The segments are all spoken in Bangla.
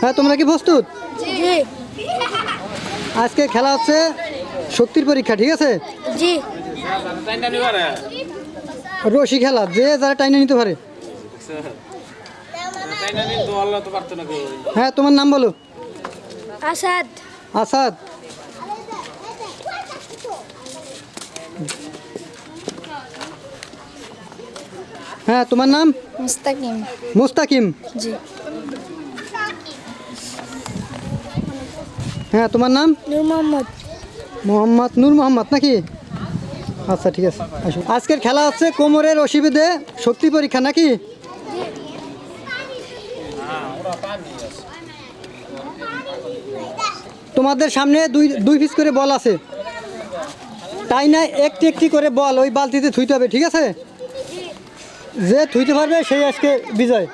হ্যাঁ তোমরা কি প্রস্তুত? আজকে খেলা হচ্ছে শক্তির পরীক্ষা ঠিক আছে? জি। রশি খেলা যে যারা টাইনে নিতে পারে। কেউ হ্যাঁ তোমার নাম বলো। আসাদ। আসাদ? হ্যাঁ তোমার নাম? মুস্তাকিম। মুস্তাকিম। জি। হ্যাঁ তোমার নাম? নূর মোহাম্মদ। মোহাম্মদ নূর মোহাম্মদ নাকি? আচ্ছা ঠিক আছে আসুন আজকের খেলা হচ্ছে কোমরের অসুবিধে শক্তি পরীক্ষা নাকি? তোমাদের সামনে দুই দুই পিস করে বল আছে। তাই না একটি একটি করে বল ওই বালতিতে থুইতে হবে ঠিক আছে? যে থুইতে পারবে সেই আজকে বিজয়।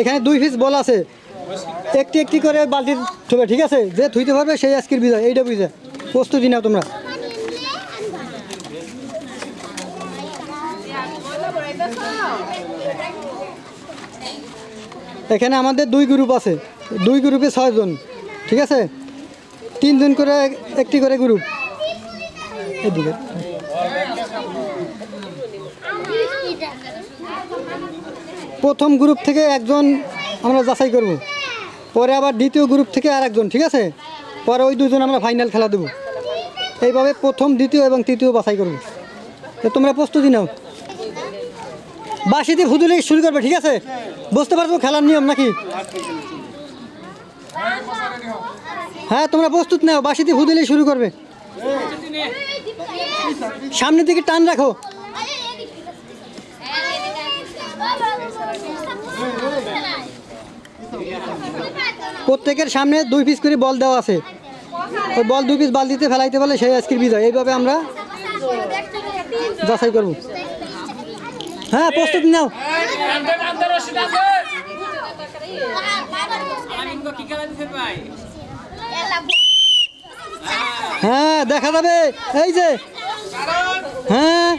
এখানে দুই পিস বল আছে। একটি একটি করে বালতি ঠিক আছে? যে থুইতে পারবে সেই আজকের বিজয়। এইটা বিজয় প্রস্তুতি নাও তোমরা। এখানে আমাদের দুই গ্রুপ আছে। দুই গ্রুপে ছয়জন ঠিক আছে? তিনজন করে একটি করে গ্রুপ এদিকে। প্রথম গ্রুপ থেকে একজন আমরা যাচাই করব। পরে আবার দ্বিতীয় গ্রুপ থেকে আর একজন ঠিক আছে? পরে ওই দুজন আমরা ফাইনাল খেলা দেবো। এইভাবে প্রথম, দ্বিতীয় এবং তৃতীয় বাছাই করব। তো তোমরা প্রস্তুতি নাও। বাসিতে ফুদুলে শুরু করবে, ঠিক আছে? বুঝতে পারছ খেলার নিয়ম নাকি? হ্যাঁ তোমরা প্রস্তুত নাও বাসিতে ফুদুলেই শুরু করবে। সামনের দিকে টান রাখো। প্রত্যেকের সামনে দুই পিস করে বল দেওয়া আছে। ওই বল দুই পিস বালতিতে ফেলাইতে পারলে সেই আজকের বিজয়। এইভাবে আমরা যাচাই করব। হ্যাঁ প্রস্তুতি নাও। হ্যাঁ দেখা যাবে। এই যে। হ্যাঁ।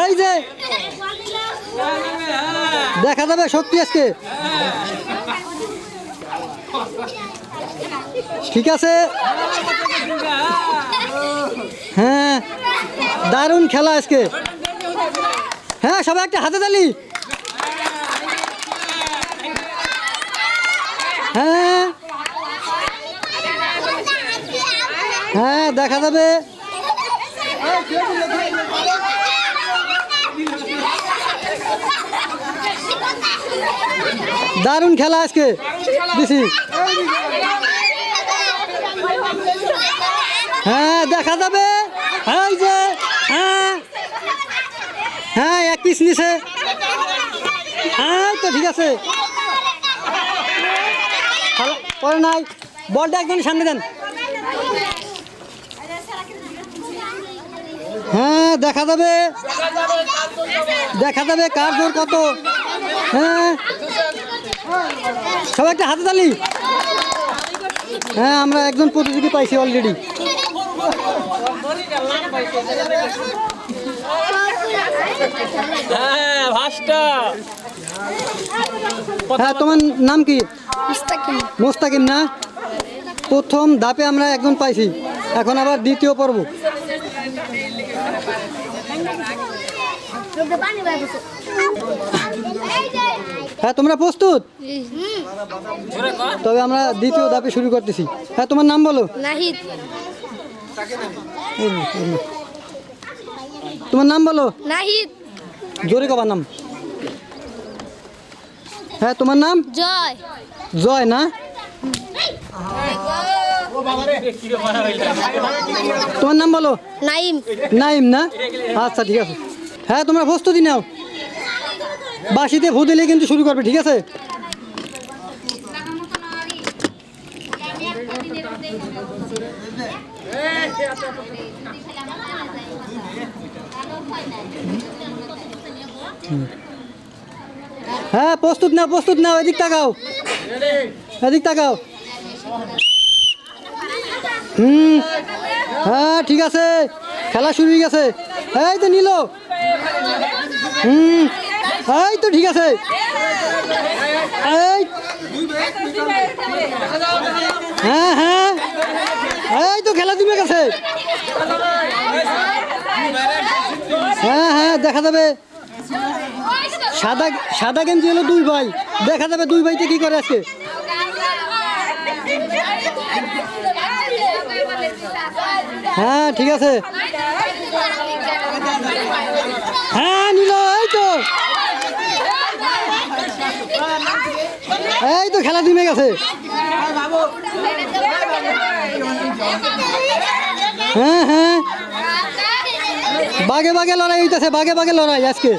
এই যে। দেখা যাবে শক্তি আজকে। ঠিক আছে। হ্যাঁ। দারুণ খেলা আজকে। হ্যাঁ সবাই একটা হাতে তালি। হ্যাঁ। হ্যাঁ দেখা যাবে। দারুণ খেলা আজকে দিছি হ্যাঁ দেখা যাবে। এই যে হ্যাঁ হ্যাঁ এক পিস নিছে। হ্যাঁ তো ঠিক আছে। পরে নাই। বলটা একদম সামনে দেন। হ্যাঁ দেখা যাবে। দেখা যাবে কার জোর কত। হ্যাঁ। সবাই একটা হাতে তালি। হ্যাঁ আমরা একজন প্রতিযোগী পাইছি অলরেডি হ্যাঁ হ্যাঁ তোমার নাম কি? মুস্তাকিম। মোস্তাকিম না? প্রথম ধাপে আমরা একজন পাইছি। এখন আবার দ্বিতীয় পর্ব। হ্যাঁ তোমরা প্রস্তুত? তবে আমরা দ্বিতীয় ধাপে শুরু করতেছি। হ্যাঁ তোমার নাম বলো। নাহিদ। তোমার নাম বলো? নাহিদ। জোরে কবার নাম। হ্যাঁ তোমার নাম? জয়। জয় না? তোমার নাম বলো? নাইম। নাইম না? আচ্ছা ঠিক আছে। হ্যাঁ তোমরা প্রস্তুতি নাও। বাসিতে ভূ দিলে কিন্তু শুরু করবে ঠিক আছে? হ্যাঁ প্রস্তুত না প্রস্তুত না এদিক তাকাও। এদিক তাকাও। হুম হ্যাঁ ঠিক আছে। খেলা শুরু হয়ে গেছে। এই তো নিল। হুম, এই তো ঠিক আছে। এই। হ্যাঁ হ্যাঁ। এই তো খেলা জমে গেছে। হ্যাঁ হ্যাঁ দেখা যাবে। সাদা সাদা গেঞ্জি হলো দুই ভাই। দেখা যাবে দুই ভাইতে কি করে আজকে। হ্যাঁ ঠিক আছে। হ্যাঁ নিল, এই তো। এই তো খেলা জমে গেছে। হ্যাঁ হ্যাঁ। বাগে বাগে লড়াই হইতেছে, বাগে বাগে লড়াই আজকে।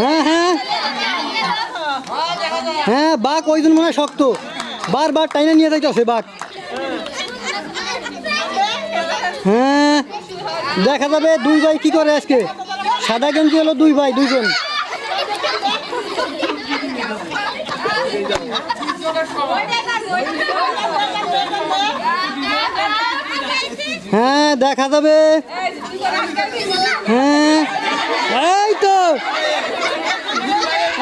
হ্যাঁ হ্যাঁ। হ্যাঁ বাঘ ওই জন্য মনে হয় শক্ত। বারবার টাইনে নিয়ে যাইতেছে বাঘ। হ্যাঁ। দেখা যাবে দুই ভাই কি করে আজকে? সাদা গেঞ্জি হলো দুই ভাই, দুইজন। হ্যাঁ দেখা যাবে। হ্যাঁ। এই তো।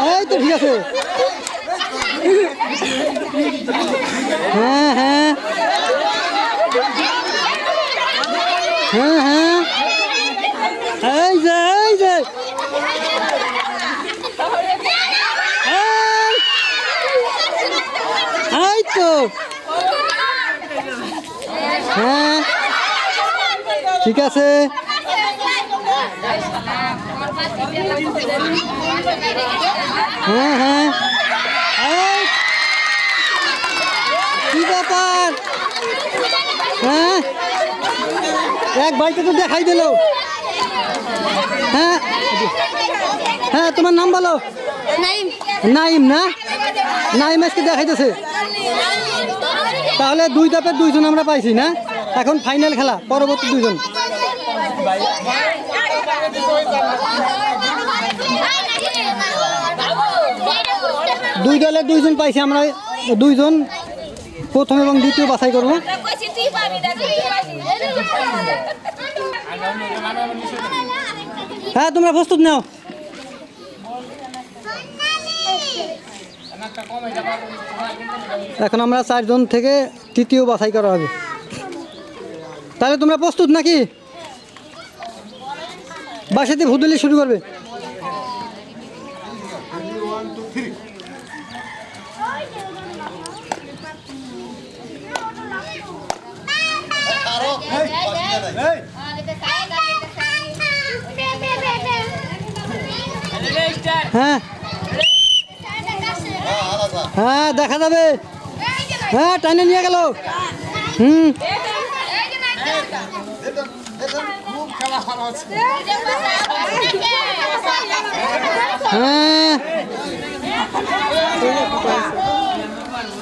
এই তো ঠিক আছে। হ্যাঁ হ্যাঁ। হ্যাঁ হ্যাঁ এই যে এই যে এই। এই তো হ্যাঁ ঠিক আছে? হ্যাঁ হ্যাঁ। এই। কি ব্যাপার? হ্যাঁ? এক বাইকে তো দেখাই দিল। হ্যাঁ? হ্যাঁ তোমার নাম বলো। নাইম। না? নাইম আজকে দেখাইতেছে। তাহলে দুই ধাপের দুইজন আমরা পাইছি না? এখন ফাইনাল খেলা পরবর্তী দুইজন। দুই দলের দুইজন পাইছি আমরা, দুইজন। প্রথম এবং দ্বিতীয় বাছাই করব। হ্যাঁ তোমরা প্রস্তুত নাও। এখন আমরা চারজন থেকে তৃতীয় বাছাই করা হবে। তাহলে তোমরা প্রস্তুত নাকি? বাসাতে ভুদলি শুরু করবে। হ্যাঁ। হ্যাঁ দেখা যাবে। হ্যাঁ টাইনে নিয়ে গেল। হুম।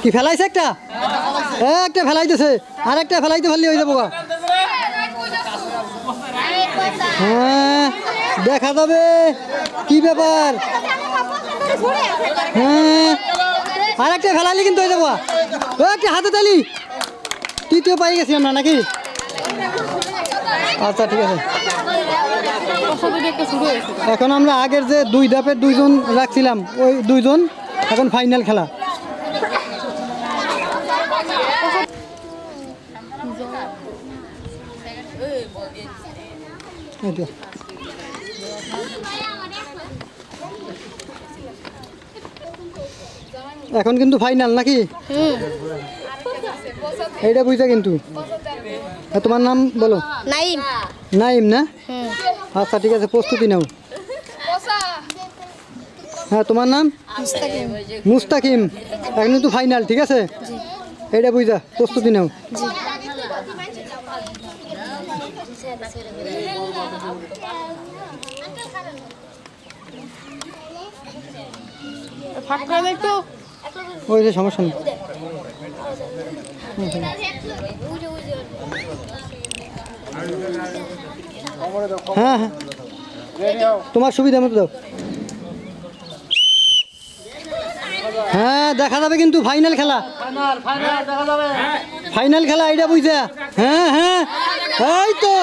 কি ফেলাইছে একটা? একটা ফেলাইতেছে। আর একটা ফেলাইতে ফেললে হয়ে যাব। হ্যাঁ দেখা যাবে। কি ব্যাপার? হ্যাঁ। আর একটা ফেলাইলে কিন্তু হয়ে যাব একটা হাতে তালি। তৃতীয় পাই গেছি আমরা নাকি? আচ্ছা ঠিক আছে। এখন আমরা আগের যে দুই ধাপের দুইজন রাখছিলাম ওই দুইজন এখন ফাইনাল খেলা। এখন কিন্তু ফাইনাল নাকি? এইটা বুঝতে কিন্তু। তোমার নাম বলো? নাইম। নাইম না? হুম। আচ্ছা ঠিক আছে প্রস্তুতি নাও। হ্যাঁ তোমার নাম? মুস্তাকিম। মুস্তাকিম। এখন কিন্তু ফাইনাল ঠিক আছে? এটা বুঝা প্রস্তুতি নাও। ওই যে সমস্যা নেই। হ্যাঁ হ্যাঁ। তোমার সুবিধা মতো দাও। হ্যাঁ দেখা যাবে কিন্তু ফাইনাল খেলা। ফাইনাল খেলা, এইটা বুঝা। হ্যাঁ হ্যাঁ। এই তো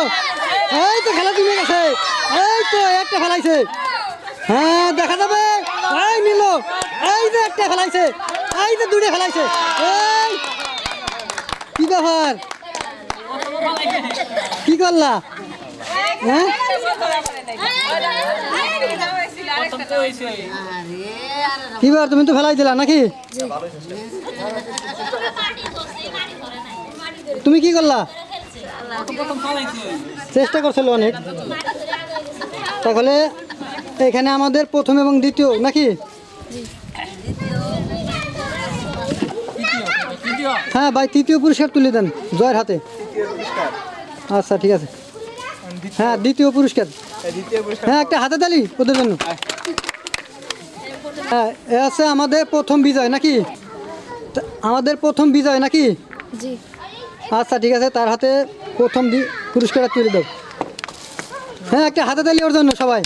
এই তো খেলা জমে গেছে। এই তো, একটা খেলাইছে হ্যাঁ দেখা যাবে। এই নিল, এই যে একটা খেলাইছে এই যে দুটো খেলাইছে এই কি ব্যাপার? কি করলা? হ্যাঁ? কি ব্যাপার, তুমি তো ফেলাই দিলা নাকি? তুমি কি করলা? চেষ্টা করছিল অনেক। তাহলে এখানে আমাদের প্রথম এবং দ্বিতীয়, নাকি তৃতীয় হ্যাঁ ভাই তৃতীয় পুরস্কার তুলে দেন জয়ের হাতে। আচ্ছা ঠিক আছে। হ্যাঁ দ্বিতীয় পুরস্কার। হ্যাঁ একটা হাতে তালি ওদের জন্য। হ্যাঁ এ আছে আমাদের প্রথম বিজয় নাকি? আমাদের প্রথম বিজয় নাকি? আচ্ছা ঠিক আছে তার হাতে প্রথম পুরস্কারটা তুলে দাও। হ্যাঁ একটা হাতে তালি ওর জন্য সবাই।